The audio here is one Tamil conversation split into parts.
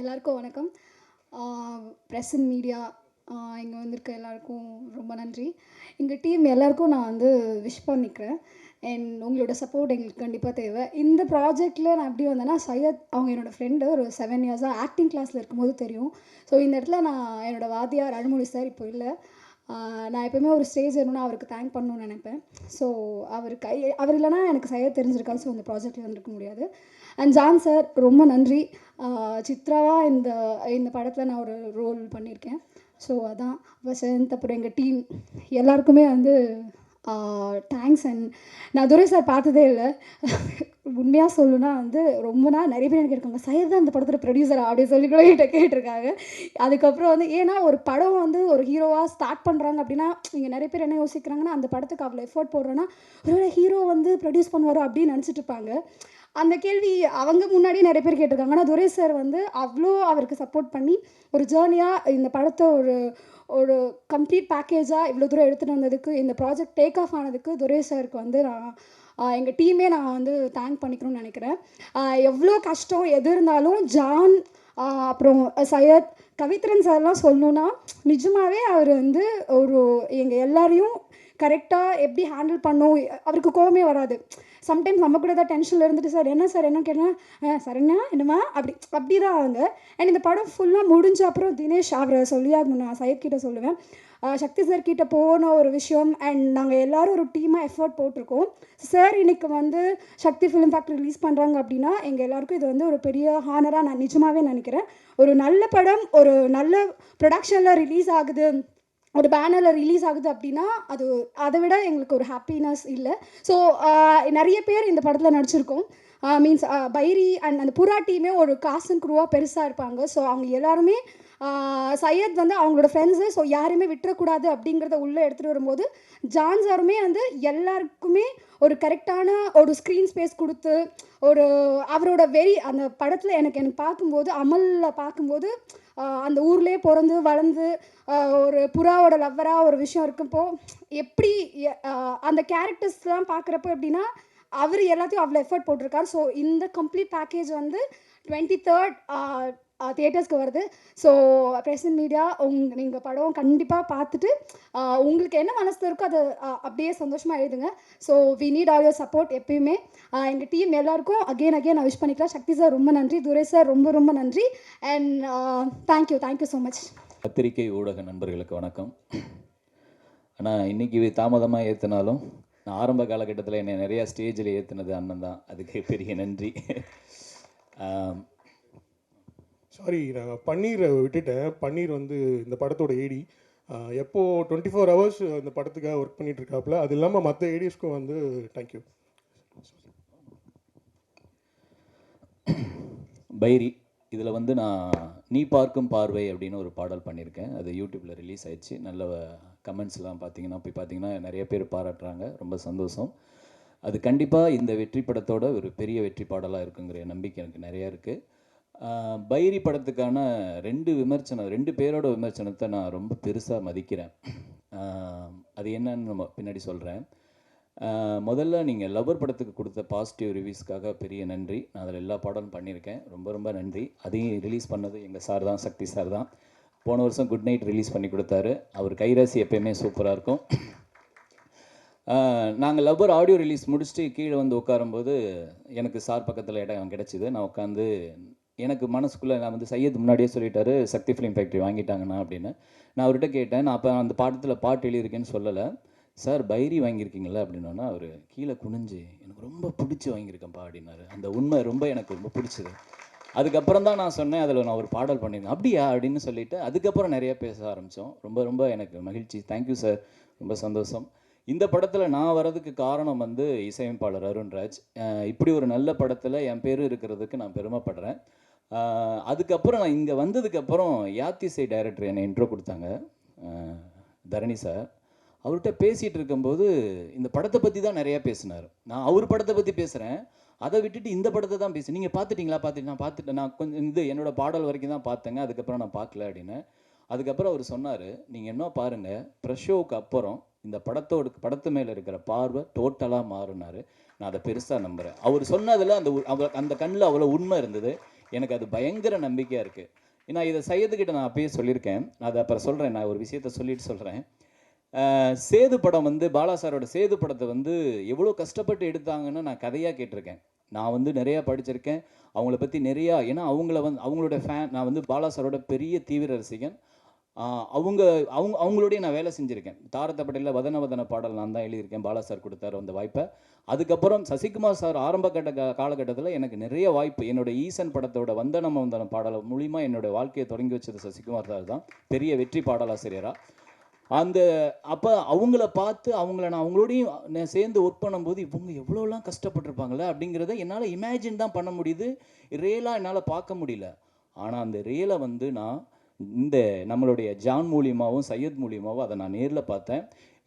எல்லாருக்கும் வணக்கம். ப்ரெஸ் அண்ட் மீடியா இங்கே வந்திருக்க எல்லாருக்கும் ரொம்ப நன்றி. எங்கள் டீம் எல்லாருக்கும் நான் வந்து விஷ் பண்ணிக்கிறேன். அண்ட் உங்களோட சப்போர்ட் எங்களுக்கு கண்டிப்பாக தேவை. இந்த ப்ராஜெக்டில் நான் எப்படி வந்தேன்னா சையத் அவங்க என்னோடய ஃப்ரெண்டு ஒரு செவன் இயர்ஸாக ஆக்டிங் கிளாஸில் இருக்கும்போது தெரியும். ஸோ இந்த இடத்துல நான் என்னோடய வாத்தியார் அழுமொழி சார் இப்போ இல்லை. நான் எப்போயுமே ஒரு ஸ்டேஜ் வேணும்னா அவருக்கு தேங்க் பண்ணணும்னு நினைப்பேன். ஸோ அவர் கை அவர் இல்லைனா எனக்கு சையத் தெரிஞ்சிருக்காது ஸோ இந்த ப்ராஜெக்டில் வந்திருக்க முடியாது. அண்ட் ஜான் சார் ரொம்ப நன்றி. சித்ராவாக இந்த இந்த படத்தில் நான் ஒரு ரோல் பண்ணியிருக்கேன் ஸோ அதான். வசந்த் அப்புறம் எங்கள் டீம் எல்லாருக்குமே வந்து தேங்க்ஸ் அண்ட் நான் துரை சார் பார்த்ததே இல்லை. உண்மையாக சொல்லணும்னா வந்து ரொம்ப நாள் நிறைய பேர் எனக்கு இருக்காங்க. சையத் தான் அந்த படத்தில் ப்ரொடியூசர் அப்படி சொல்லி கூட என்கிட்ட கேட்டிருக்காங்க. அதுக்கப்புறம் வந்து ஏன்னா ஒரு படம் வந்து ஒரு ஹீரோவாக ஸ்டார்ட் பண்ணுறாங்க அப்படின்னா இங்கே நிறைய பேர் என்ன யோசிக்கிறாங்கன்னா அந்த படத்துக்கு அவ்வளோ எஃபோர்ட் போடுறோன்னா ஒரு ஹீரோ வந்து ப்ரொடியூஸ் பண்ணுவாரோ அப்படின்னு நினச்சிட்டு இருப்பாங்க. அந்த கேள்வி அவங்க முன்னாடியே நிறைய பேர் கேட்டிருக்காங்க. ஆனால் துரை சார் வந்து அவ்வளோ அவருக்கு சப்போர்ட் பண்ணி ஒரு ஜேர்னியாக இந்த படத்தை ஒரு ஒரு கம்ப்ளீட் பேக்கேஜாக இவ்வளோ தூரம் எடுத்துகிட்டு வந்ததுக்கு இந்த ப்ராஜெக்ட் டேக் ஆஃப் ஆனதுக்கு துரை சாருக்கு வந்து நான் எங்கள் டீமே நான் வந்து தேங்க் பண்ணிக்கணும்னு நினைக்கிறேன். எவ்வளோ கஷ்டம் எது இருந்தாலும் ஜான் அப்புறம் சையத் கவித்ரன் சார்லாம் சொல்லணுன்னா நிஜமாகவே அவர் வந்து ஒரு எங்கள் எல்லாரையும் கரெக்டாக எப்படி ஹேண்டில் பண்ணும் அவருக்கு கோவமே வராது. சம்டைம்ஸ் நம்ம கூட தான் டென்ஷனில் இருந்துட்டு சார் என்ன சார் என்ன கேட்டேன் சார் என்ன? என்னம்மா? அப்படி அப்படி தான் அவங்க. அண்ட் இந்த படம் ஃபுல்லாக முடிஞ்ச அப்புறம் தினேஷ் அவரை சொல்லியாகணும் நான் சையர்கிட்ட சொல்லுவேன். சக்தி சார் கிட்ட போன ஒரு விஷயம் அண்ட் நாங்கள் எல்லாரும் ஒரு டீமாக எஃபர்ட் போட்டிருக்கோம். சார் இன்னைக்கு வந்து சக்தி ஃபிலிம் ஃபேக்ட்ரி ரிலீஸ் பண்ணுறாங்க அப்படின்னா எங்கள் எல்லாருக்கும் இது வந்து ஒரு பெரிய ஹானராக நான் நிஜமாகவே நினைக்கிறேன். ஒரு நல்ல படம் ஒரு நல்ல ப்ரொடக்ஷனில் ரிலீஸ் ஆகுது. ஒரு பேனரில் ரிலீஸ் ஆகுது அப்படின்னா அது அதை விட எங்களுக்கு ஒரு ஹாப்பினஸ் இல்லை. ஸோ நிறைய பேர் இந்த படத்தில் நடிச்சிருக்கோம். மீன்ஸ் பைரி அண்ட் அந்த புறா டீமே ஒரு காசன் குருவாக பெருசாக இருப்பாங்க. ஸோ அவங்க எல்லாருமே சையத் வந்து அவங்களோட ஃப்ரெண்ட்ஸு ஸோ யாரையுமே விட்டுறக்கூடாது அப்படிங்கிறத உள்ளே எடுத்துகிட்டு வரும்போது ஜான் சாருமே வந்து எல்லாருக்குமே ஒரு கரெக்டான ஒரு ஸ்க்ரீன் ஸ்பேஸ் கொடுத்து ஒரு அவரோட வெறி அந்த படத்தில் எனக்கு எனக்கு பார்க்கும்போது அமலில் பார்க்கும்போது அந்த ஊர்லேயே பிறந்து வளர்ந்து ஒரு புறாவோட லவ்வராக ஒரு விஷயம் இருக்கப்போ எப்படி அந்த கேரக்டர்ஸ்லாம் பார்க்குறப்போ எப்படின்னா அவர் எல்லாத்தையும் அவ்வளோ எஃபர்ட் போட்டிருக்காரு. ஸோ இந்த கம்ப்ளீட் பேக்கேஜ் வந்து டுவெண்ட்டி தேர்ட் தியேட்டர்ஸ்க்கு வருது. ஸோ ப்ரெசன்ட் மீடியா உங் நீங்கள் படம் கண்டிப்பாக பார்த்துட்டு உங்களுக்கு என்ன மனசில் இருக்கோ அதை அப்படியே சந்தோஷமாக எழுதுங்க. So we need all your support எப்பயுமே. எங்கள் டீம் எல்லாருக்கும் அகெயின் அகெயின் நான் விஷ் பண்ணிக்கலாம். சக்தி சார் ரொம்ப நன்றி. துரை சார் ரொம்ப ரொம்ப நன்றி. And thank you thank you so much பத்திரிகை ஊடக நண்பர்களுக்கு வணக்கம். ஆனால் இன்றைக்கி தாமதமாக ஏற்றினாலும் நான் ஆரம்ப காலகட்டத்தில் என்னை நிறையா ஸ்டேஜில் ஏற்றுனது அண்ணன் தான். அதுக்கு பெரிய நன்றி. சாரி நான் பன்னீரை விட்டுட்டேன். பன்னீர் வந்து இந்த படத்தோட ஏடி எப்போது டுவெண்ட்டி ஃபோர் ஹவர்ஸ் இந்த படத்துக்காக ஒர்க் பண்ணிட்டு இருக்காப்புல அது இல்லாமல் மற்ற ஏடிஸ்க்கும் வந்து தேங்க்யூ பைரி இதில் வந்து நான் நீ பார்க்கும் பார்வை அப்படின்னு ஒரு பாடல் பண்ணியிருக்கேன். அது யூடியூப்பில் ரிலீஸ் ஆயிடுச்சு. நல்ல கமெண்ட்ஸ்லாம் பார்த்தீங்கன்னா போய் பார்த்தீங்கன்னா நிறைய பேர் பாராட்டுறாங்க. ரொம்ப சந்தோஷம். அது கண்டிப்பாக இந்த வெற்றி படத்தோட ஒரு பெரிய வெற்றி பாடலாக இருக்குங்கிற நம்பிக்கை எனக்கு நிறையா இருக்குது பைரி படத்துக்கான ரெண்டு விமர்சனம் ரெண்டு பேரோட விமர்சனத்தை நான் ரொம்ப பெருசாக மதிக்கிறேன். அது என்னன்னு நம்ம பின்னாடி சொல்கிறேன் முதல்ல நீங்கள் லவ்வர் படத்துக்கு கொடுத்த பாசிட்டிவ் ரிவ்யூஸ்க்காக பெரிய நன்றி. நான் அதில் எல்லா பாடலும் பண்ணியிருக்கேன். ரொம்ப ரொம்ப நன்றி. அதையும் ரிலீஸ் பண்ணது எங்கள் சார் தான் சக்தி சார் தான். போன வருஷம் குட் நைட் ரிலீஸ் பண்ணி கொடுத்தாரு. அவர் கைராசி எப்பயுமே சூப்பராக இருக்கும். நாங்கள் லவ்வர் ஆடியோ ரிலீஸ் முடிச்சுட்டு கீழே வந்து உட்காரும்போது எனக்கு சார் பக்கத்தில் இடம் கிடச்சிது. நான் உட்காந்து எனக்கு மனசுக்குள்ளே நான் வந்து சையத் முன்னாடியே சொல்லிட்டாரு சக்தி ஃபிலிம் ஃபேக்ட்ரி வாங்கிட்டாங்கண்ணா அப்படின்னு. நான் அவர்கிட்ட கேட்டேன். நான் அப்போ அந்த பாடத்தில் பாட்டு எழுதியிருக்கேன்னு சொல்லலை. சார் பைரி வாங்கியிருக்கீங்களா அப்படின்னா அவர் கீழே குனிஞ்சு எனக்கு ரொம்ப பிடிச்சி வாங்கியிருக்கேன்ப்பா அப்படின்னாரு. அந்த உண்மை ரொம்ப எனக்கு ரொம்ப பிடிச்சது. அதுக்கப்புறம் தான் நான் சொன்னேன் அதில் நான் ஒரு பாடல் பண்ணியிருந்தேன். அப்படியா? அப்படின்னு சொல்லிட்டு அதுக்கப்புறம் நிறைய பேச ஆரம்பித்தோம் ரொம்ப ரொம்ப எனக்கு மகிழ்ச்சி. தேங்க்யூ சார் ரொம்ப சந்தோஷம். இந்த படத்தில் நான் வரதுக்கு காரணம் வந்து இசையமைப்பாளர் அருண்ராஜ். இப்படி ஒரு நல்ல படத்தில் என் பேர் இருக்கிறதுக்கு நான் பெருமைப்படுறேன். அதுக்கப்புறம் நான் இங்கே வந்ததுக்கப்புறம் யாத்திசை டைரக்டர் என்னை இன்ட்ரோ கொடுத்தாங்க. தரணி சார். அவர்கிட்ட பேசிகிட்டு இருக்கும்போது இந்த படத்தை பற்றி தான் நிறையா பேசினார். நான் அவர் படத்தை பற்றி பேசுகிறேன் அதை விட்டுட்டு இந்த படத்தை தான் பேசி நீங்கள் பார்த்துட்டிங்களா? பார்த்துட்டு நான் பார்த்துட்டேன். நான் கொஞ்சம் இது என்னோட பாடல் வரைக்கும் தான் பார்த்தேங்க. அதுக்கப்புறம் நான் பார்க்கல அப்படின்னு. அதுக்கப்புறம் அவர் சொன்னார் நீங்கள் என்ன பாருங்கள் ப்ரெஷோவுக்கு அப்புறம் இந்த படத்தோட படத்து மேலே இருக்கிற பார்வை டோட்டலாக மாறினார் நான் அதை பெருசாக நம்புகிறேன் அவர் சொன்னதில் அந்த அந்த கண்ணில் அவ்வளோ உண்மை இருந்தது. எனக்கு அது பயங்கர நம்பிக்கையாக இருக்குது நான் இதை சையதுக்கிட்ட நான் அப்பயே சொல்லியிருக்கேன். அதை அப்புறம் சொல்கிறேன் நான் ஒரு விஷயத்த சொல்லிட்டு சொல்கிறேன் சேது படம் வந்து பாலா சாரோட சேது படத்தை வந்து எவ்வளோ கஷ்டப்பட்டு எடுத்தாங்கன்னு நான் கதையாக கேட்டிருக்கேன். நான் வந்து நிறையா படிச்சிருக்கேன். அவங்கள பற்றி நிறையா ஏன்னா அவங்கள வந்து அவங்களோட ஃபேன் நான் வந்து பாலா சாரோட பெரிய தீவிர ரசிகன். அவங்க அவங்க அவங்களோடய நான் வேலை செஞ்சுருக்கேன். தாரத்தப்பட்டியில் வதன வதன பாடல் நான் தான் எழுதியிருக்கேன். பாலா சார் கொடுத்தாரு அந்த வாய்ப்பை. அதுக்கப்புறம் சசிகுமார் சார் ஆரம்ப கட்ட கா- காலகட்டத்தில் எனக்கு நிறைய வாய்ப்பு. என்னோடய ஈசன் படத்தோட வந்தனம் வந்தனம் பாடல் மூலிமா என்னோட வாழ்க்கையை தொடங்கி வச்சது சசிகுமார் சார் தான். பெரிய வெற்றி பாடலாசிரியராக அந்த அப்போ அவங்கள பார்த்து அவங்கள நான் அவங்களோடையும் நான் சேர்ந்து ஒர்க் பண்ணும்போது இவங்க எவ்வளோலாம் கஷ்டப்பட்டிருப்பாங்களே அப்படிங்கிறத என்னால் இமேஜின் தான் பண்ண முடியுது. ரியலாக என்னால் பார்க்க முடியல. ஆனால் அந்த ரியலை வந்து நான் இந்த நம்மளுடைய ஜான் மூலியமாகவும் சையத் மூலியமாகவும் அதை நான் நேரில் பார்த்தேன்.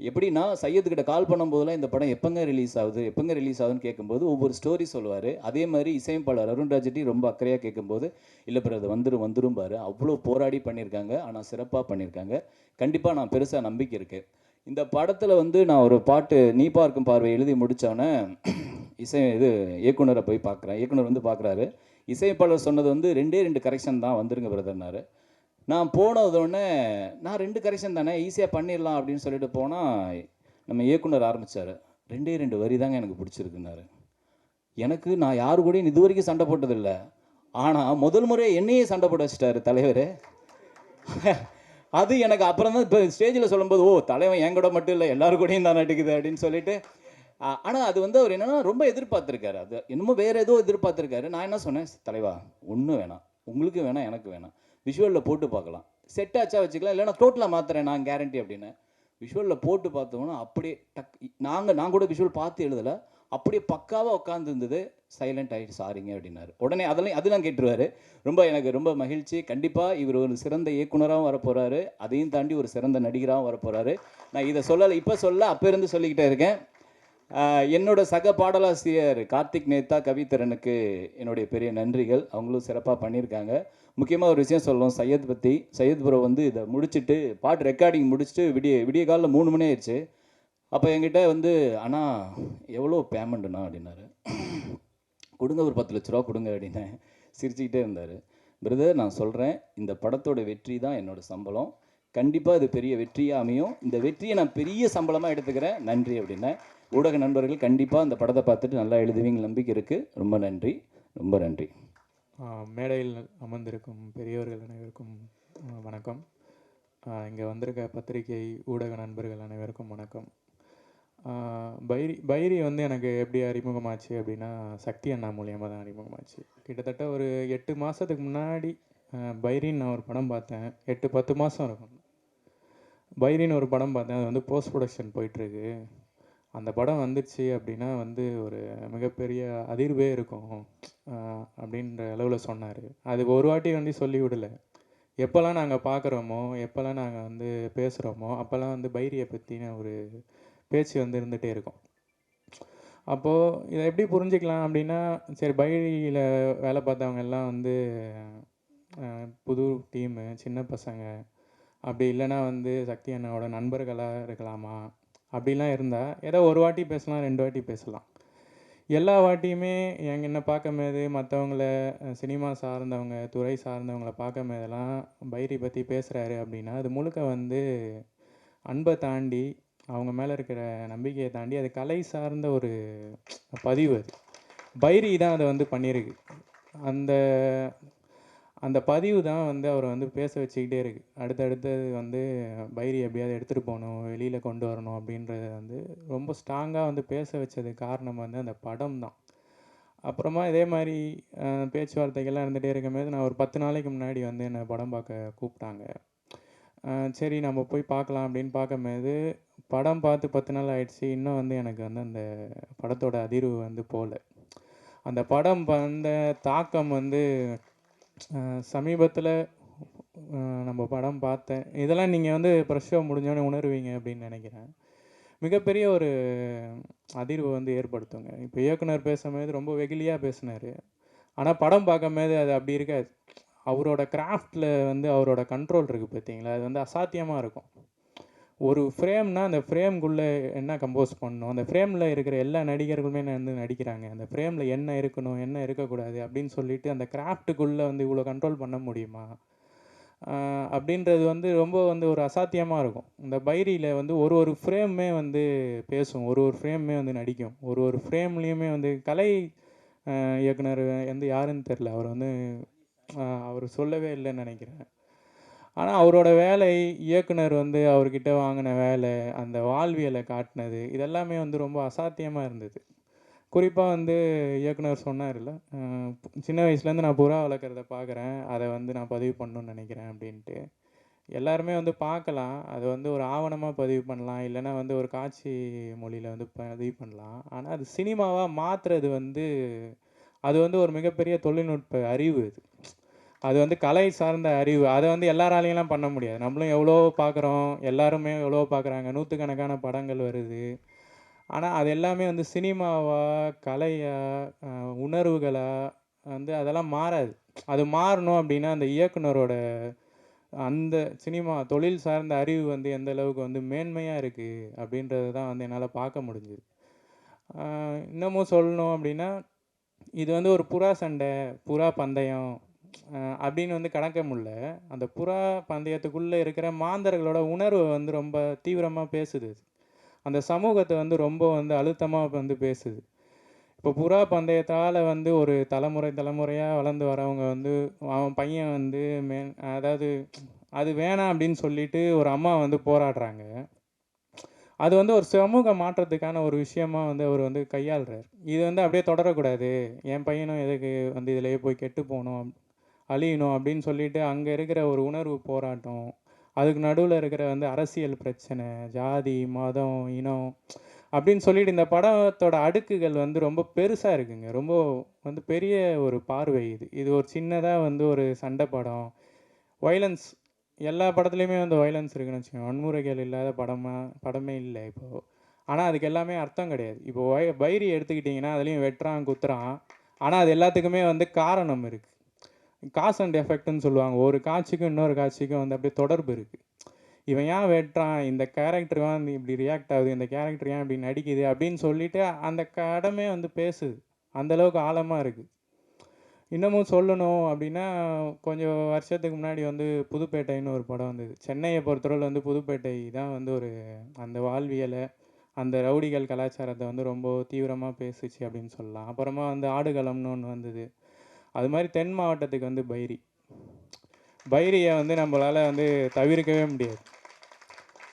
எப்படின்னா சையத்துக்கிட்ட கால் பண்ணும்போதெல்லாம் இந்த படம் எப்போங்க ரிலீஸ் ஆகுது எப்போங்க ரிலீஸ் ஆகுதுன்னு கேட்கும்போது ஒவ்வொரு ஸ்டோரி சொல்லுவார். அதே மாதிரி இசையமைப்பாளர் அருண்ராஜட்டி ரொம்ப அக்கறையாக கேட்கும்போது இல்லை பிற அது வந்துடும் வந்துடும் பாரு. அவ்வளோ போராடி பண்ணியிருக்காங்க ஆனால் சிறப்பாக பண்ணியிருக்காங்க. கண்டிப்பாக நான் பெருசாக நம்பிக்கை இருக்குது இந்த படத்தில் வந்து நான் ஒரு பாட்டு நீ பார்க்கும் பார்வை எழுதி முடித்தோன்னே இசை இது இயக்குனரை போய் பார்க்குறேன். இயக்குனர் வந்து பார்க்குறாரு. இசையமைப்பாளர் சொன்னது வந்து ரெண்டே ரெண்டு கரெக்ஷன் தான் வந்துருங்க பிரதர்னாரு நான் போனதோடனே நான் ரெண்டு கரெக்ஷன் தானே ஈஸியாக பண்ணிடலாம் அப்படின்னு சொல்லிட்டு போனால் நம்ம இயக்குனர் ஆரம்பித்தார் ரெண்டே ரெண்டு வரி தாங்க எனக்கு பிடிச்சிருக்குனாரு எனக்கு நான் யாரு கூடயும் இது வரைக்கும் சண்டை போட்டதில்லை. ஆனால் முதல் முறை என்னையே சண்டை போட வச்சிட்டாரு தலைவர். அது எனக்கு அப்புறம் தான் இப்போ ஸ்டேஜில் சொல்லும்போது ஓ தலைவன் என் கூட மட்டும் இல்லை எல்லாரு கூடயும் தான் நடிக்குது அப்படின்னு சொல்லிட்டு ஆனால் அது வந்து அவர் என்னன்னா ரொம்ப எதிர்பார்த்துருக்காரு. அது என்னமோ வேறு ஏதோ எதிர்பார்த்துருக்காரு. நான் என்ன சொன்னேன் தலைவா ஒன்றும் வேணாம். உங்களுக்கு வேணாம் எனக்கு வேணாம். விஷுவலில் போட்டு பார்க்கலாம். செட் ஆச்சா வச்சுக்கலாம் இல்லைனா டோட்டலாக மாற்றுறேன் நான் கேரண்டி அப்படின்னு. விஷுவலில் போட்டு பார்த்தோம்னா அப்படியே டக் நாங்கள் நான் கூட விஷுவல் பார்த்து எழுதலை அப்படியே பக்காவாக உட்காந்துருந்தது சைலண்ட் ஆகிட்டு சாரிங்க அப்படின்னாரு. உடனே அதெல்லாம் அதெல்லாம் கேட்டுருவார். ரொம்ப எனக்கு ரொம்ப மகிழ்ச்சி. கண்டிப்பாக இவர் ஒரு சிறந்த இயக்குனராகவும் வரப்போகிறாரு அதையும் தாண்டி ஒரு சிறந்த நடிகராகவும் வரப்போகிறாரு நான் இதை சொல்லலை இப்போ சொல்ல அப்போ இருந்து சொல்லிக்கிட்டே இருக்கேன். என்னோட சக பாடலாசிரியர் கார்த்திக் நேத்தா கவித்திறனுக்கு என்னுடைய பெரிய நன்றிகள். அவங்களும் சிறப்பாக பண்ணியிருக்காங்க. முக்கியமாக ஒரு விஷயம் சொல்லுவோம் சையத் பற்றி சையத் புரோ வந்து இதை முடிச்சுட்டு பாட்டு ரெக்கார்டிங் முடிச்சுட்டு விடிய விடிய காலில் மூணு மணி ஆயிடுச்சு. அப்போ என்கிட்ட வந்து அண்ணா எவ்வளோ பேமெண்ட்டுண்ணா அப்படின்னாரு. கொடுங்க ஒரு பத்து லட்ச ரூபா கொடுங்க அப்படின்னேன். சிரிச்சுக்கிட்டே இருந்தார். பிரதர் நான் சொல்கிறேன் இந்த படத்தோட வெற்றி தான் என்னோட சம்பளம். கண்டிப்பாக இது பெரிய வெற்றியாக அமையும். இந்த வெற்றியை நான் பெரிய சம்பளமாக எடுத்துக்கிறேன். நன்றி அப்படின்னேன். ஊடக நண்பர்கள் கண்டிப்பாக அந்த படத்தை பார்த்துட்டு நல்லா எழுதுவீங்க நம்பிக்கை இருக்குது ரொம்ப நன்றி. ரொம்ப நன்றி. மேடையில் அமர்ந்திருக்கும் பெரியவர்கள் அனைவருக்கும் வணக்கம். இங்கே வந்திருக்க பத்திரிகை ஊடக நண்பர்கள் அனைவருக்கும் வணக்கம். பைரி பைரி வந்து எனக்கு எப்படி அறிமுகமாச்சு அப்படின்னா சக்தி அண்ணா மூலியமாக தான் அறிமுகமாச்சு. கிட்டத்தட்ட ஒரு எட்டு மாதத்துக்கு முன்னாடி பைரின்னு நான் ஒரு படம் பார்த்தேன். எட்டு பத்து மாதம் இருக்கும். பைரின்னு ஒரு படம் பார்த்தேன். அது வந்து போஸ்ட் ப்ரொடக்ஷன் போயிட்டுருக்கு அந்த படம் வந்துச்சு அப்படின்னா வந்து ஒரு மிகப்பெரிய அதிர்வே இருக்கும். அப்படின்ற அளவில் சொன்னார். அது ஒரு வாட்டி வந்து சொல்லி விடல. எப்போல்லாம் நாங்கள் பார்க்குறோமோ எப்போல்லாம் நாங்கள் வந்து பேசுகிறோமோ அப்போல்லாம் வந்து பைரியை பற்றின ஒரு பேச்சு வந்து இருந்துகிட்டே இருக்கும். அப்போது இதை எப்படி புரிஞ்சுக்கலாம் அப்படின்னா சரி பைரியில் வேலை பார்த்தவங்க எல்லாம் வந்து புது டீமு சின்ன பசங்க. அப்படி இல்லைன்னா வந்து சக்தி அண்ணாவோட நண்பர்களாக இருக்கலாமா? அப்படிலாம் இருந்தால் ஏதோ ஒரு வாட்டி பேசலாம் ரெண்டு வாட்டி பேசலாம். எல்லா வாட்டியுமே எங்க என்ன பார்க்கும்போது மற்றவங்கள சினிமா சார்ந்தவங்க துறை சார்ந்தவங்கள பார்க்கும்போதெல்லாம் பைரி பற்றி பேசுகிறாரு அப்படின்னா அது முழுக்க வந்து அன்பை தாண்டி அவங்க மேலே இருக்கிற நம்பிக்கையை தாண்டி அது கலை சார்ந்த ஒரு பதிவு அது. பைரி தான் அதை வந்து பண்ணியிருக்கு. அந்த அந்த பதிவு தான் வந்து அவரை வந்து பேச வச்சுக்கிட்டே இருக்கு. அடுத்தடுத்தது வந்து பைரி எப்படியாவது எடுத்துகிட்டு போகணும் வெளியில் கொண்டு வரணும் அப்படின்றத வந்து ரொம்ப ஸ்ட்ராங்காக வந்து பேச வச்சது காரணம் வந்து அந்த படம் தான். அப்புறமா இதே மாதிரி பேச்சுவார்த்தைகள்லாம் இருந்துகிட்டே இருக்கும்போது நான் ஒரு பத்து நாளைக்கு முன்னாடி வந்து என்னை படம் பார்க்க கூப்பிட்டாங்க. சரி நம்ம போய் பார்க்கலாம் அப்படின்னு பார்க்கும்போது படம் பார்த்து பத்து நாள் ஆயிடுச்சு. இன்னும் வந்து எனக்கு வந்து அந்த படத்தோட அதிர்வு வந்து போகல. அந்த படம் வந்த தாக்கம் வந்து சமீபத்தில் நம்ம படம் பார்த்தேன். இதெல்லாம் நீங்கள் வந்து ப்ரெஷ் ஷோ முடிஞ்சோடனே உணர்வீங்க அப்படின்னு நினைக்கிறேன். மிகப்பெரிய ஒரு அதிர்வு வந்து ஏற்படுத்துங்க. இப்போ இயக்குனர் பேசும்போது ரொம்ப வெகிலியாக பேசினார். ஆனால் படம் பார்க்கும்போது அது அப்படி இருக்காது. அவரோட கிராஃப்டில் வந்து அவரோட கண்ட்ரோல் இருக்குது பார்த்தீங்களா அது வந்து அசாத்தியமாக இருக்கும். ஒரு ஃப்ரேம்னால் அந்த ஃப்ரேம்குள்ளே என்ன கம்போஸ் பண்ணணும்? அந்த ஃப்ரேமில் இருக்கிற எல்லா நடிகர்களுமே வந்து நடிக்கிறாங்க? அந்த ஃப்ரேமில் என்ன இருக்கணும்? என்ன இருக்கக்கூடாது? அப்படின்னு சொல்லிட்டு அந்த கிராஃப்ட்டுக்குள்ளே வந்து இவ்வளோ கண்ட்ரோல் பண்ண முடியுமா? அப்படின்றது வந்து ரொம்ப வந்து ஒரு அசாத்தியமாக இருக்கும். இந்த பைரியில் வந்து ஒரு ஒரு ஃப்ரேமுமே வந்து பேசும். ஒரு ஒரு ஃப்ரேமுமே வந்து நடிக்கும். ஒரு ஒரு ஃப்ரேம்லேயுமே வந்து கலை இயக்குனர் வந்து யாருன்னு தெரில அவர் வந்து அவர் சொல்லவே இல்லைன்னு நினைக்கிறேன். ஆனால் அவரோட வேலை இயக்குனர் வந்து அவர்கிட்ட வாங்கின வேலை அந்த வாழ்வியலை காட்டினது இதெல்லாமே வந்து ரொம்ப அசாத்தியமாக இருந்தது. குறிப்பாக வந்து இயக்குனர் சொன்னார்ல இல்லை சின்ன வயசுலேருந்து நான் புறா வளர்க்குறத பார்க்குறேன் அதை வந்து நான் பதிவு பண்ணணும்னு நினைக்கிறேன் அப்படின்ட்டு. எல்லாருமே வந்து பார்க்கலாம் அதை வந்து ஒரு ஆவணமாக பதிவு பண்ணலாம் இல்லைன்னா வந்து ஒரு காட்சி மொழியில் வந்து பதிவு பண்ணலாம். ஆனால் அது சினிமாவாக மாற்றுறது வந்து அது வந்து ஒரு மிகப்பெரிய தொழில்நுட்ப அறிவு இது அது வந்து கலை சார்ந்த அறிவு. அதை வந்து எல்லாராலையெல்லாம் பண்ண முடியாது. நம்மளும் எவ்வளோ பார்க்குறோம் எல்லாருமே எவ்வளோ பார்க்குறாங்க நூற்றுக்கணக்கான படங்கள் வருது. ஆனால் அது எல்லாமே வந்து சினிமாவாக கலையாக உணர்வுகளாக வந்து அதெல்லாம் மாறாது. அது மாறணும் அப்படின்னா அந்த இயக்குனரோட அந்த சினிமா தொழில் சார்ந்த அறிவு வந்து எந்த அளவுக்கு வந்து மேன்மையாக இருக்குது அப்படின்றது தான் வந்து என்னால் பார்க்க முடிஞ்சுது. இன்னமும் சொல்லணும் அப்படின்னா இது வந்து ஒரு புறா சண்டை புறா பந்தயம் அப்படின்னு வந்து கணக்க முடியல. அந்த புறா பந்தயத்துக்குள்ளே இருக்கிற மாந்தர்களோட உணர்வை வந்து ரொம்ப தீவிரமாக பேசுது. அந்த சமூகத்தை வந்து ரொம்ப வந்து அழுத்தமாக வந்து பேசுது. இப்போ புறா பந்தயத்தால் வந்து ஒரு தலைமுறை தலைமுறையாக வளர்ந்து வரவங்க வந்து அவன் பையன் வந்து மே அதாவது அது வேணாம் அப்படின்னு சொல்லிட்டு ஒரு அம்மா வந்து போராடுறாங்க. அது வந்து ஒரு சமூக மாற்றத்துக்கான ஒரு விஷயமா வந்து அவர் வந்து கையாளுறார். இது வந்து அப்படியே தொடரக்கூடாது. என் பையனும் எதுக்கு வந்து இதிலேயே போய் கெட்டு போகணும் அழியணும் அப்படின்னு சொல்லிட்டு அங்கே இருக்கிற ஒரு உணர்வு போராட்டம் அதுக்கு நடுவில் இருக்கிற வந்து அரசியல் பிரச்சனை ஜாதி மதம் இனம் அப்படின்னு சொல்லிட்டு இந்த படத்தோட அடுக்குகள் வந்து ரொம்ப பெருசாக இருக்குங்க. ரொம்ப வந்து பெரிய ஒரு பார்வை இது. இது ஒரு சின்னதாக வந்து ஒரு சண்டை படம். வைலன்ஸ் எல்லா படத்துலையுமே வந்து வைலன்ஸ் இருக்குன்னு வச்சுக்கோங்க. வன்முறைகள் இல்லாத படமாக படமே இல்லை இப்போது ஆனால் அதுக்கு எல்லாமே அர்த்தம் கிடையாது. இப்போ வை வைரி எடுத்துக்கிட்டிங்கன்னா அதுலேயும் வெட்டுறான் குத்துறான். ஆனால் அது எல்லாத்துக்குமே வந்து காரணம் இருக்குது காஸ் அண்ட் எஃபெக்ட்னு சொல்லுவாங்க. ஒரு காட்சிக்கும் இன்னொரு காட்சிக்கும் வந்து அப்படியே தொடர்பு இருக்குது இவன் ஏன் வெட்டுறான்? இந்த கேரக்டர் வந்து இப்படி ரியாக்ட் ஆகுது? இந்த கேரக்டர் ஏன் இப்படி நடிக்குது? அப்படின்னு சொல்லிட்டு அந்த கடமே வந்து பேசுது. அந்த அளவுக்கு ஆழமாக இருக்குது இன்னமும் சொல்லணும் அப்படின்னா கொஞ்சம் வருஷத்துக்கு முன்னாடி வந்து புதுப்பேட்டைன்னு ஒரு படம் வந்தது. சென்னையை பொறுத்தவரையில் வந்து புதுப்பேட்டை தான் வந்து ஒரு அந்த வாழ்வியலை அந்த ரவுடிகள் கலாச்சாரத்தை வந்து ரொம்ப தீவிரமாக பேசுச்சு அப்படின்னு சொல்லலாம். அப்புறமா வந்து ஆடுகளம்னு ஒன்று வந்தது. அது மாதிரி தென் மாவட்டத்துக்கு வந்து பைரி. பைரியை வந்து நம்மளால் வந்து தவிர்க்கவே முடியாது.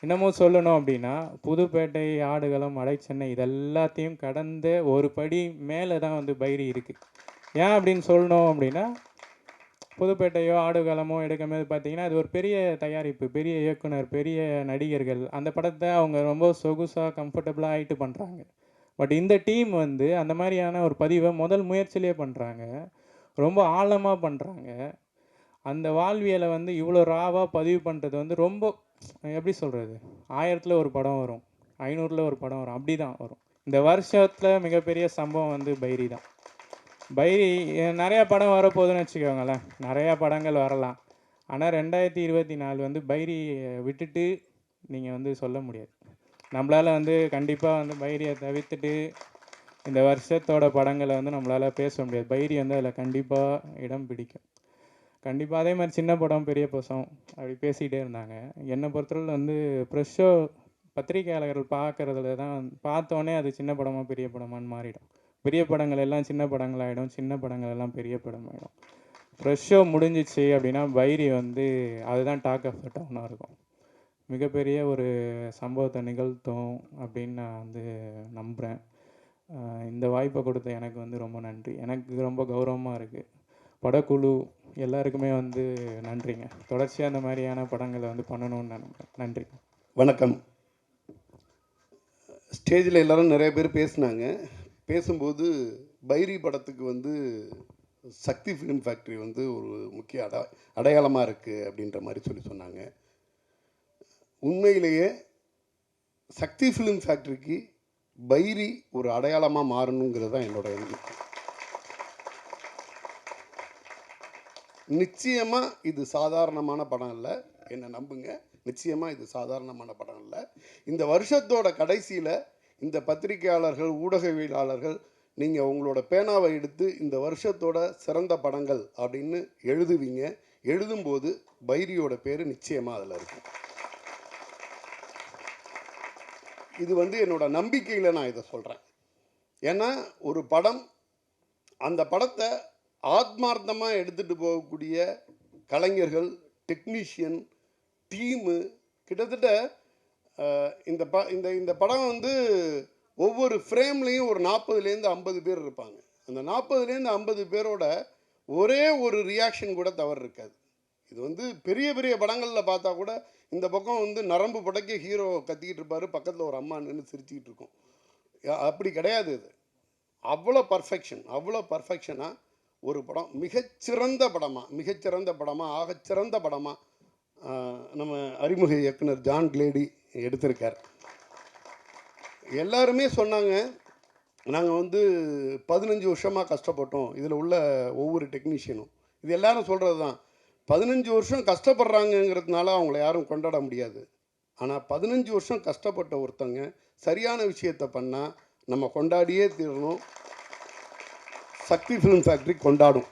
இன்னமும் சொல்லணும் அப்படின்னா புதுப்பேட்டை ஆடுகளம் அடைச்சென்னை இது எல்லாத்தையும் கடந்த ஒரு படி மேலே தான் வந்து பைரி இருக்குது ஏன் அப்படின்னு சொல்லணும் அப்படின்னா புதுப்பேட்டையோ ஆடுகளமோ எடுக்கும்போது பார்த்தீங்கன்னா அது ஒரு பெரிய தயாரிப்பு பெரிய இயக்குனர் பெரிய நடிகர்கள் அந்த படத்தை அவங்க ரொம்ப சொகுசாக கம்ஃபர்டபுளாக ஆகிட்டு பண்ணுறாங்க பட் இந்த டீம் வந்து அந்த மாதிரியான ஒரு பதிவை முதல் முயற்சியிலே பண்ணுறாங்க ரொம்ப ஆழமாக பண்ணுறாங்க அந்த வாழ்வியலை வந்து இவ்வளோ ராவாக பதிவு பண்ணுறது வந்து ரொம்ப எப்படி சொல்கிறது ஆயிரத்தில் ஒரு படம் வரும் ஐநூறில் ஒரு படம் வரும் அப்படி தான் வரும். இந்த வருஷத்தில் மிகப்பெரிய சம்பவம் வந்து பைரி தான். பைரி நிறையா படம் வரப்போகுதுன்னு வச்சுக்கோங்களேன். நிறையா படங்கள் வரலாம். ஆனால் ரெண்டாயிரத்தி இருபத்தி நாலு வந்து பைரியை விட்டுட்டு நீங்கள் வந்து சொல்ல முடியாது. நம்மளால் வந்து கண்டிப்பாக வந்து பைரியை தவிர்த்துட்டு இந்த வருஷத்தோட படங்களை வந்து நம்மளால் பேச முடியாது. பைரி வந்து அதில் கண்டிப்பாக இடம் பிடிக்கும். கண்டிப்பாக அதே மாதிரி சின்ன படம் பெரிய பசம் அப்படி பேசிக்கிட்டே இருந்தாங்க. என்னை பொறுத்தவரை வந்து ப்ரெஷ்ஷோ பத்திரிகையாளர்கள் பார்க்குறதுல தான் பார்த்தோன்னே அது சின்ன படமாக பெரிய படமான்னு மாறிடும். பெரிய படங்கள் எல்லாம் சின்ன படங்களாகிடும் சின்ன படங்கள் எல்லாம் பெரிய படம் ஆகிடும் ஷோ முடிஞ்சிச்சு அப்படின்னா பைரி வந்து அதுதான் டாக் ஆஃப் த டவுனாக இருக்கும். மிகப்பெரிய ஒரு சம்பவத்தை நிகழ்த்தும் அப்படின்னு நான் வந்து நம்புகிறேன் இந்த வாய்ப்பை கொடுத்த எனக்கு வந்து ரொம்ப நன்றி. எனக்கு ரொம்ப கௌரவமாக இருக்குது படக்குழு எல்லாருக்குமே வந்து நன்றிங்க. தொடர்ச்சியாக அந்த மாதிரியான படங்களை வந்து பண்ணணும்னு நினைக்கிறேன். நன்றி. வணக்கம். ஸ்டேஜில் எல்லாரும் நிறைய பேர் பேசினாங்க. பேசும்போது பைரி படத்துக்கு வந்து சக்தி ஃபிலிம் ஃபேக்ட்ரி வந்து ஒரு முக்கிய அட அடையாளமாக இருக்குது அப்படின்ற மாதிரி சொல்லி சொன்னாங்க. உண்மையிலேயே சக்தி ஃபிலிம் ஃபேக்ட்ரிக்கு பைரி ஒரு அடையாளமாக மாறணுங்கிறது தான் என்னோட எண்ணம். நிச்சயமாக இது சாதாரணமான படம் இல்லை என்னை நம்புங்க. நிச்சயமாக இது சாதாரணமான படம் இல்லை இந்த வருஷத்தோட கடைசியில் இந்த பத்திரிகையாளர்கள் ஊடகவியலாளர்கள் நீங்கள் உங்களோட பேனாவை எடுத்து இந்த வருஷத்தோட சிறந்த படங்கள் அப்படின்னு எழுதுவீங்க. எழுதும்போது பைரியோட பேர் நிச்சயமாக அதில் இருக்கும். இது வந்து என்னோடய நம்பிக்கையில் நான் இதை சொல்கிறேன் ஏன்னா ஒரு படம் அந்த படத்தை ஆத்மார்த்தமாக எடுத்துகிட்டு போகக்கூடிய கலைஞர்கள் டெக்னீஷியன் டீமு கிட்டத்தட்ட இந்த ப இந்த இந்த படம் வந்து ஒவ்வொரு ஃப்ரேம்லேயும் ஒரு நாற்பதுலேருந்து ஐம்பது பேர் இருப்பாங்க. அந்த நாற்பதுலேருந்து ஐம்பது பேரோட ஒரே ஒரு ரியாக்ஷன் கூட தவறு இருக்காது இது வந்து பெரிய பெரிய படங்களில் பார்த்தா கூட இந்த பக்கம் வந்து நரம்பு புடைக்க ஹீரோ கத்திக்கிட்டு இருப்பார். பக்கத்தில் ஒரு அம்மா நின்று சிரிச்சுக்கிட்டு இருக்கும். அப்படி கிடையாது இது. அவ்வளோ பர்ஃபெக்ஷன் அவ்வளோ பர்ஃபெக்ஷனாக ஒரு படம். மிகச்சிறந்த படமாக மிகச்சிறந்த படமாக ஆகச்சிறந்த படமாக நம்ம அறிமுக இயக்குனர் ஜான் கிளேடி எடுத்திருக்கார். எல்லாருமே சொன்னாங்க நாங்கள் வந்து பதினஞ்சு வருஷமாக கஷ்டப்பட்டோம். இதில் உள்ள ஒவ்வொரு டெக்னீஷியனும் இது எல்லாரும் சொல்கிறது தான் பதினஞ்சு வருஷம் கஷ்டப்படுறாங்கங்கிறதுனால அவங்கள யாரும் கொண்டாட முடியாது. ஆனால் பதினஞ்சு வருஷம் கஷ்டப்பட்ட ஒருத்தங்க சரியான விஷயத்தை பண்ணால் நம்ம கொண்டாடியே தீரணும். சக்தி ஃபிலிம் ஃபேக்ட்ரி கொண்டாடும்.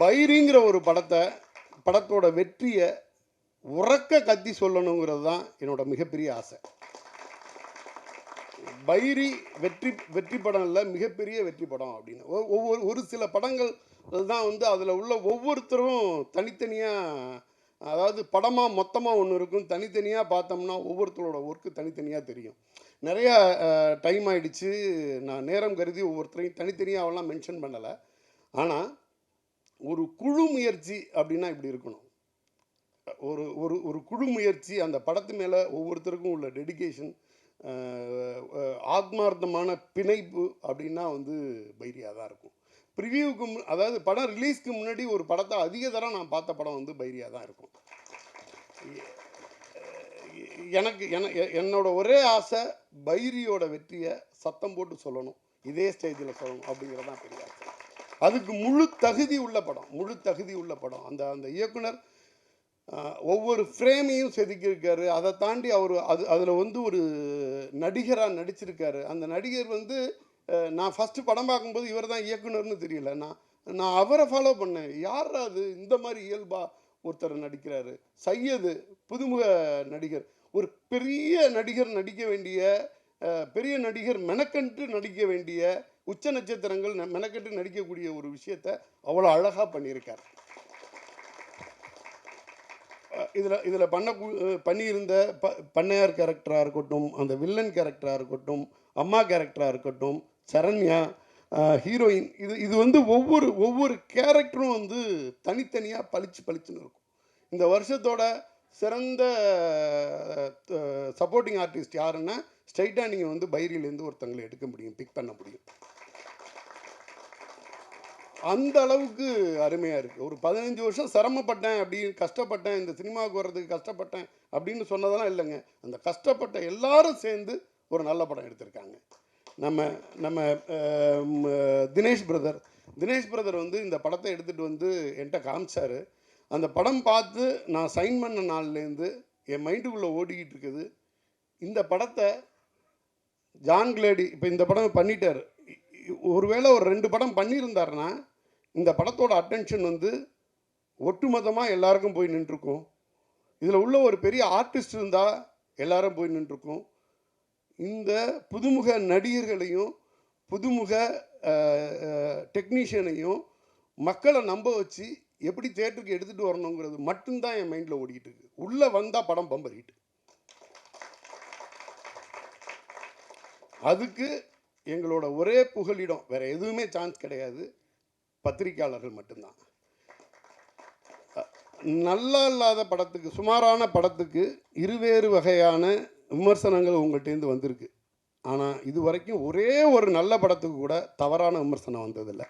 பைரிங்கிற ஒரு படத்தை படத்தோட வெற்றியை உறக்க கத்தி சொல்லணுங்கிறது தான் என்னோட மிகப்பெரிய ஆசை. பைரி வெற்றி வெற்றி படம் இல்லை மிகப்பெரிய வெற்றி படம் அப்படின்னு. ஒவ்வொரு ஒரு சில படங்கள் அதுதான் வந்து அதில் உள்ள ஒவ்வொருத்தரும் தனித்தனியாக அதாவது படமாக மொத்தமாக ஒன்று இருக்கும். தனித்தனியாக பார்த்தோம்னா ஒவ்வொருத்தரோட ஒர்க்கு தனித்தனியாக தெரியும். நிறையா டைம் ஆகிடுச்சு நான் நேரம் கருதி ஒவ்வொருத்தரையும் தனித்தனியாகலாம் மென்ஷன் பண்ணலை. ஆனால் ஒரு குழு முயற்சி அப்படின்னா இப்படி இருக்கணும். ஒரு ஒரு ஒரு குழு முயற்சி அந்த படத்து மேலே ஒவ்வொருத்தருக்கும் உள்ள டெடிகேஷன் ஆத்மார்த்தமான பிணைப்பு அப்படின்னா வந்து பைரியாக தான் இருக்கும். ப்ரிவியூவுக்கு மு அதாவது படம் ரிலீஸ்க்கு முன்னாடி ஒரு படத்தை அதிக தரம் நான் பார்த்த படம் வந்து பைரியா தான் இருக்கும். எனக்கு என எ- என்னோட ஒரே ஆசை பைரியோட வெற்றியை சத்தம் போட்டு சொல்லணும். இதே ஸ்டேஜில் சொல்லணும் அப்படிங்கிறது தான் பெரிய ஆசை. அதுக்கு முழு தகுதி உள்ள படம் முழு தகுதி உள்ள படம். அந்த அந்த இயக்குனர் ஒவ்வொரு ஃப்ரேமையும் செதுக்கியிருக்காரு. அதை தாண்டி அவர் அது அதில் வந்து ஒரு நடிகராக நடிச்சிருக்காரு. அந்த நடிகர் வந்து நான் ஃபஸ்ட்டு படம் பார்க்கும்போது இவர் தான் இயக்குனர்னு தெரியல. நான் நான் அவரை ஃபாலோ பண்ணேன். யார் அது? இந்த மாதிரி இயல்பாக ஒருத்தர் நடிக்கிறாரு. சையது புதுமுக நடிகர். ஒரு பெரிய நடிகர் நடிக்க வேண்டிய பெரிய நடிகர் மெனக்கன்று நடிக்க வேண்டிய உச்ச நட்சத்திரங்கள் ந- மெனக்கட்டு நடிக்கக்கூடிய ஒரு விஷயத்தை அவ்வளோ அழகாக பண்ணியிருக்கார். இதில் இதில் பண்ண பண்ணியிருந்த ப பண்ணையார் கேரக்டராக இருக்கட்டும் அந்த வில்லன் கேரக்டராக இருக்கட்டும் அம்மா கேரக்டராக இருக்கட்டும் சரண்யா ஹீரோயின் இது இது வந்து ஒவ்வொரு ஒவ்வொரு கேரக்டரும் வந்து தனித்தனியாக பளிச்சு பளிச்சுன்னு இருக்கும். இந்த வருஷத்தோட சிறந்த சப்போர்ட்டிங் ஆர்டிஸ்ட் யாருன்னா ஸ்ட்ரைட்டாக நீங்கள் வந்து பைரியிலேருந்து ஒருத்தங்களை எடுக்க முடியும் பிக் பண்ண முடியும். அந்த அளவுக்கு அருமையாக இருக்குது ஒரு பதினஞ்சு வருஷம் சிரமப்பட்டேன் அப்படின்னு கஷ்டப்பட்டேன் இந்த சினிமாவுக்கு வர்றதுக்கு கஷ்டப்பட்டேன் அப்படின்னு சொன்னதெல்லாம் இல்லைங்க. அந்த கஷ்டப்பட்ட எல்லாரும் சேர்ந்து ஒரு நல்ல படம் எடுத்திருக்காங்க. நம்ம நம்ம தினேஷ் பிரதர். தினேஷ் பிரதர் வந்து இந்த படத்தை எடுத்துகிட்டு வந்து என்கிட்ட காமிச்சார். அந்த படம் பார்த்து நான் சைன் பண்ண நாள்லேருந்து என் மைண்டுக்குள்ளே ஓடிக்கிட்டு இருக்குது. இந்த படத்தை ஜான் கிளேடி இப்போ இந்த படம் பண்ணிட்டார். ஒருவேளை ஒரு ரெண்டு படம் பண்ணியிருந்தாருன்னா இந்த படத்தோட அட்டென்ஷன் வந்து ஒட்டுமொத்தமாக எல்லாருக்கும் போய் நின்றுருக்கும். இதில் உள்ள ஒரு பெரிய ஆர்டிஸ்ட் இருந்தால் எல்லாரும் போய் நின்றுருக்கும். இந்த புதுமுக நடிகர்களையும் புதுமுக டெக்னீஷியனையும் மக்களை நம்ப வச்சு எப்படி தேட்டருக்கு எடுத்துகிட்டு வரணுங்கிறது மட்டும்தான் என் மைண்டில் ஓடிக்கிட்டு இருக்கு உள்ளே வந்தால் படம் பம்பர் ஹிட் அதுக்கு எங்களோட ஒரே புகலிடம் வேறு எதுவுமே சான்ஸ் கிடையாது பத்திரிக்கையாளர்கள் மட்டும்தான். நல்லா இல்லாத படத்துக்கு சுமாரான படத்துக்கு இருவேறு வகையான விமர்சனங்கள் உங்கள்கிட்டேருந்து வந்திருக்கு. ஆனால் இது வரைக்கும் ஒரே ஒரு நல்ல படத்துக்கு கூட தவறான விமர்சனம் வந்ததில்லை.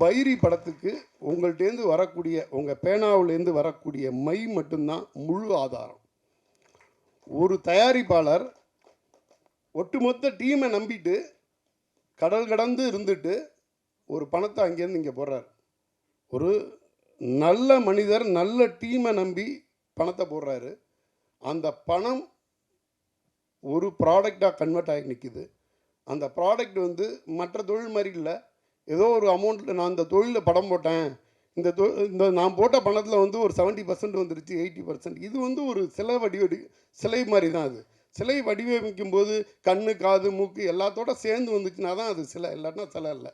பைரி படத்துக்கு உங்கள்கிட்டேருந்து வரக்கூடிய உங்கள் பேனாவிலேருந்து வரக்கூடிய மை மட்டும்தான் முழு ஆதாரம். ஒரு தயாரிப்பாளர் ஒட்டுமொத்த டீமை நம்பிட்டு கடல் கடந்து இருந்துட்டு ஒரு பணத்தை அங்கேருந்து இங்கே போடுறார். ஒரு நல்ல மனிதர் நல்ல டீமை நம்பி பணத்தை போடுறாரு. அந்த பணம் ஒரு ப்ராடக்டாக கன்வெர்ட் ஆகி நிற்கிது அந்த ப்ராடக்ட் வந்து மற்ற தொழில் மாதிரி இல்லை. ஏதோ ஒரு அமௌண்ட்டில் நான் அந்த தொழிலில் படம் போட்டேன். இந்த தொ இந்த நான் போட்ட பணத்தில் வந்து ஒரு செவன்ட்டி பர்சன்ட் வந்துருச்சு எயிட்டி பர்சன்ட் இது வந்து ஒரு சிலை வடிவடி சிலை மாதிரி தான் அது. சிலை வடிவமைக்கும் போது கண் காது மூக்கு எல்லாத்தோட சேர்ந்து வந்துச்சுன்னா தான் அது சிலை. இல்லாட்டினா சிலை இல்லை.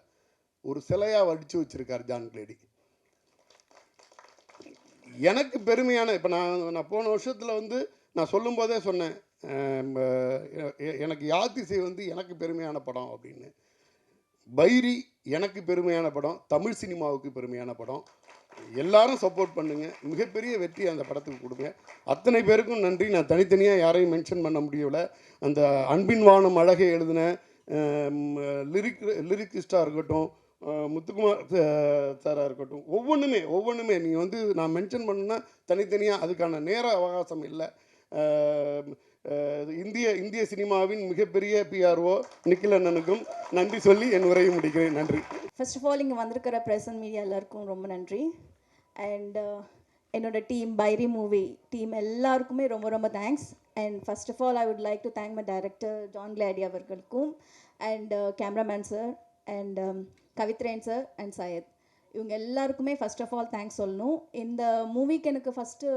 ஒரு சிலையாக வடித்து வச்சுருக்கார் ஜான் கிளேடி. எனக்கு பெருமையான இப்போ நான் நான் போன வருஷத்தில் வந்து நான் சொல்லும்போதே சொன்னேன் எனக்கு யாத்திசை வந்து எனக்கு பெருமையான படம் அப்படின்னு. பைரி எனக்கு பெருமையான படம் தமிழ் சினிமாவுக்கு பெருமையான படம். எல்லாரும் சப்போர்ட் பண்ணுங்கள் மிகப்பெரிய வெற்றி அந்த படத்துக்கு கொடுங்க. அத்தனை பேருக்கும் நன்றி. நான் தனித்தனியாக யாரையும் மென்ஷன் பண்ண முடியல அந்த அன்பின் வானம் அழகை எழுதின லிரிக் லிரிக்கிஸ்டாக இருக்கட்டும் முத்துக்குமார் சாராக இருக்கட்டும். ஒவ்வொன்றுமே ஒவ்வொன்றுமே நீங்கள் வந்து நான் மென்ஷன் பண்ணுன்னா தனித்தனியாக அதுக்கான நேர அவகாசம் இல்லை. இந்திய இந்திய சினிமாவின் மிகப்பெரிய பிஆர்ஓ நிக்கில் அண்ணனுக்கும் நன்றி சொல்லி என் உரையை முடிக்கிறேன். நன்றி. ஃபர்ஸ்ட் ஆஃப் ஆல் இங்கே வந்திருக்கிற ப்ரெசன்ட் மீடியா எல்லாருக்கும் ரொம்ப நன்றி. அண்ட் என்னோட டீம் பைரி மூவி டீம் எல்லாருக்குமே ரொம்ப ரொம்ப thanks and first of all I would like to thank my director John Glady அவர்களுக்கும் and cameraman sir and கவித்ரேன் sir and Syed இவங்க எல்லாருக்குமே ஃபர்ஸ்ட் ஆஃப் ஆல் தேங்க்ஸ் சொல்லணும். இந்த மூவிக்கு எனக்கு ஃபஸ்ட்டு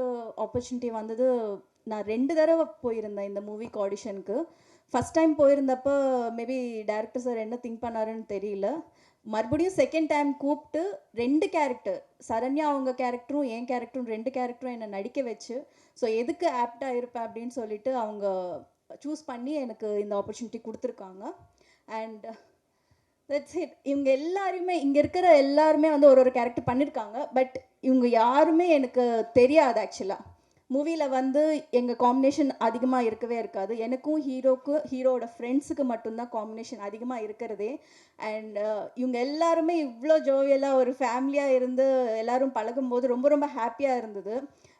ஆப்பர்ச்சுனிட்டி வந்தது நான் ரெண்டு தடவை போயிருந்தேன் இந்த மூவிக்கு ஆடிஷனுக்கு ஃபஸ்ட் டைம் போயிருந்தப்போ மேபி டேரக்டர் சார் என்ன திங்க் பண்ணாருன்னு தெரியல. மறுபடியும் செகண்ட் டைம் கூப்பிட்டு ரெண்டு கேரக்டர் சரண்யா அவங்க கேரக்டரும் என் கேரக்டரும் ரெண்டு கேரக்டரும் என்னை நடிக்க வச்சு ஸோ எதுக்கு ஆப்டாக இருப்பேன் அப்படின்னு சொல்லிட்டு அவங்க சூஸ் பண்ணி எனக்கு இந்த ஆப்பர்ச்சுனிட்டி கொடுத்துருக்காங்க. அண்ட் தட்ஸ் இட் இவங்க எல்லாருமே இங்கே இருக்கிற எல்லாருமே வந்து ஒரு ஒரு கேரக்டர் பண்ணியிருக்காங்க பட் இவங்க யாருமே எனக்கு தெரியாது ஆக்சுவலாக மூவியில் வந்து எங்கள் காம்பினேஷன் அதிகமாக இருக்கவே இருக்காது. எனக்கும் ஹீரோக்கு ஹீரோவோட ஃப்ரெண்ட்ஸுக்கு மட்டும்தான் காம்பினேஷன் அதிகமாக இருக்கிறதே. அண்ட் uh, இவங்க எல்லாருமே இவ்வளோ ஜோவியலாக ஒரு ஃபேமிலியாக இருந்து எல்லோரும் பழகும்போது ரொம்ப ரொம்ப ஹாப்பியாக இருந்தது.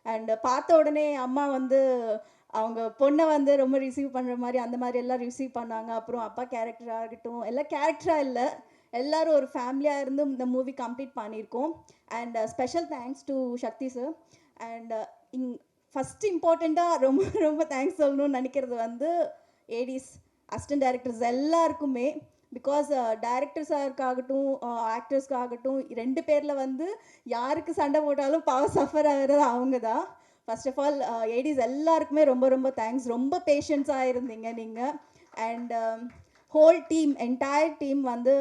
அண்ட் பார்த்த உடனே அம்மா வந்து அவங்க பொண்ணை வந்து ரொம்ப ரிசீவ் பண்ணுற மாதிரி அந்த மாதிரி எல்லாம் ரிசீவ் பண்ணாங்க. அப்புறம் அப்பா கேரக்டராக இருக்கட்டும் எல்லாம் கேரக்டராக இல்லை. எல்லோரும் ஒரு ஃபேமிலியாக இருந்து இந்த மூவி கம்ப்ளீட் பண்ணியிருக்கோம். And special thanks to Sakthi sir and uh, இங் ஃபஸ்ட் இம்பார்ட்டண்ட்டாக ரொம்ப ரொம்ப தேங்க்ஸ் சொல்லணும்னு நினைக்கிறது வந்து ஏடிஸ் அசிஸ்டன்ட் டேரக்டர்ஸ் எல்லாருக்குமே. பிகாஸ் டேரக்டர்ஸாக ஆக்டர்ஸ்க்காகட்டும் ரெண்டு பேரில் வந்து யாருக்கு சண்டை போட்டாலும் பாவம் சஃபர் ஆகிறது அவங்க தான் ஃபர்ஸ்ட் ஆஃப் ஆல் ஏடிஸ் எல்லாருக்குமே ரொம்ப ரொம்ப தேங்க்ஸ் ரொம்ப பேஷன்ஸாக இருந்தீங்க நீங்கள் and whole team entire team வந்து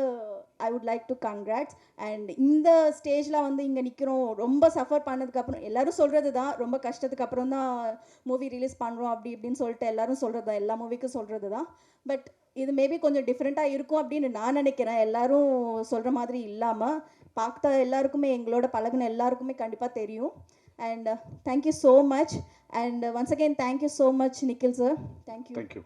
I would like to congrats and இந்த ஸ்டேஜில் வந்து இங்கே நிற்கிறோம் ரொம்ப சஃபர் பண்ணதுக்கப்புறம் எல்லாரும் சொல்கிறது தான். ரொம்ப கஷ்டத்துக்கு அப்புறம் தான் மூவி ரிலீஸ் பண்ணுறோம் அப்படி இப்படின்னு சொல்லிட்டு எல்லோரும் சொல்கிறது தான். எல்லா மூவிக்கும் சொல்கிறது தான். பட் இது மேபி கொஞ்சம் டிஃப்ரெண்ட்டாக இருக்கும் அப்படின்னு நான் நினைக்கிறேன். எல்லோரும் சொல்கிற மாதிரி இல்லாமல் பார்த்தா எல்லாருக்குமே எங்களோட பழகுன எல்லாருக்குமே கண்டிப்பாக தெரியும். And uh, thank you so much. And uh, once again, thank you so much, Nikhil sir. Thank you. Thank you.